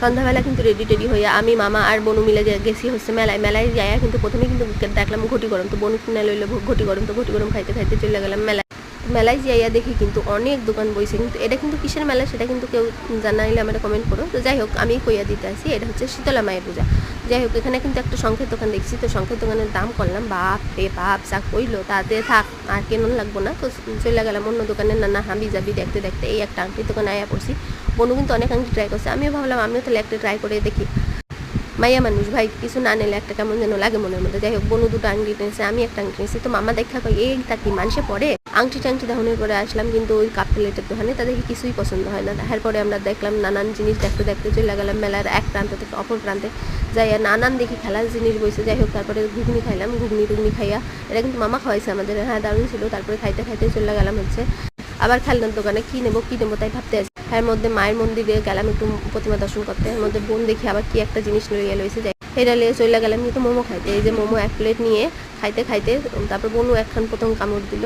সন্ধ্যাবেলা কিন্তু ready teddy হইয়া আমি, মামা আর বনু মিলে গেছি হচ্ছে মেলায়। মেলায় যাইয়া কিন্তু প্রথমে কিন্তু দেখলাম ঘটি গরম। তো বনু কিনে লইলো ঘটি গরম। তো ঘটি গরম খাইতে খাইতে চলে গেলাম মেলায়। মেলায় যাইয়া দেখি কিন্তু অনেক দোকান বইছে। কিন্তু এটা কিন্তু কিসের মেলা সেটা কিন্তু কেউ জানাইলে আমরা কমেন্ট করো। তো যাই হোক, আমি কইয়া দিতে আসি, এটা হচ্ছে শীতলা মায়ের পূজা। যাই হোক, এখানে কিন্তু একটা শঙ্খের দোকান দেখছি। তো শঙ্খের দোকানের দাম করলাম বাপ রে বাপ, যা কইলো তাতে থাক, আর কেন লাগবো না। তো চলে গেলাম অন্য দোকানে নানা হাবি যাবি দেখতে দেখতে এই একটা আংটির দোকানে আয়া পড়ছি। বনু কিন্তু অনেক আংটি ট্রাই করছে। আমিও ভাবলাম, আমিও তাহলে একটা ট্রাই করে দেখি। মাইয়া মানুষ, ভাই, কিছু না নিলে একটা কেমন যেন লাগে মনের মধ্যে। যাই হোক, বনু দুটো আংটি নিয়েছে আমি একটা আংটি নিয়েছি তো মামা দেখা কই এইটা কি মানুষে পরে আংটি টাংটি দাহনের পরে আসলাম, কিন্তু ওই কাপ প্লেটের দোকানে, তাদেরকে কিছুই পছন্দ হয় না। তারপরে আমরা দেখলাম নানান জিনিস দেখতে দেখতে চলে গেলাম মেলার এক প্রান্ত থেকে অপর প্রান্তে। যাই নানান দেখি খেলার জিনিস বসে যাই হোক, তারপরে ঘুগনি খাইলাম, ঘুগনি টুগনি খাইয়া এটা কিন্তু মামা খাওয়াইছে আমাদের হ্যাঁ দারুণ ছিল। তারপরে খাইতে খাইতে চলে গেলাম হচ্ছে, আবার খেলনার দোকানে, কি নেব কি নেব তাই ভাবতে আছি এর মধ্যে মায়ের মন্দিরে গেলাম একটু প্রতিমা দর্শন করতে। এর মধ্যে বোন দেখি আবার কি একটা জিনিস লইয়া লইছে, যাই এটা লিয়ে চলে গেলাম কিন্তু মোমো খাইতে। এই যে মোমো এক প্লেট নিয়ে খাইতে খাইতে তারপর বোনও একখান প্রথম কামড় দিল।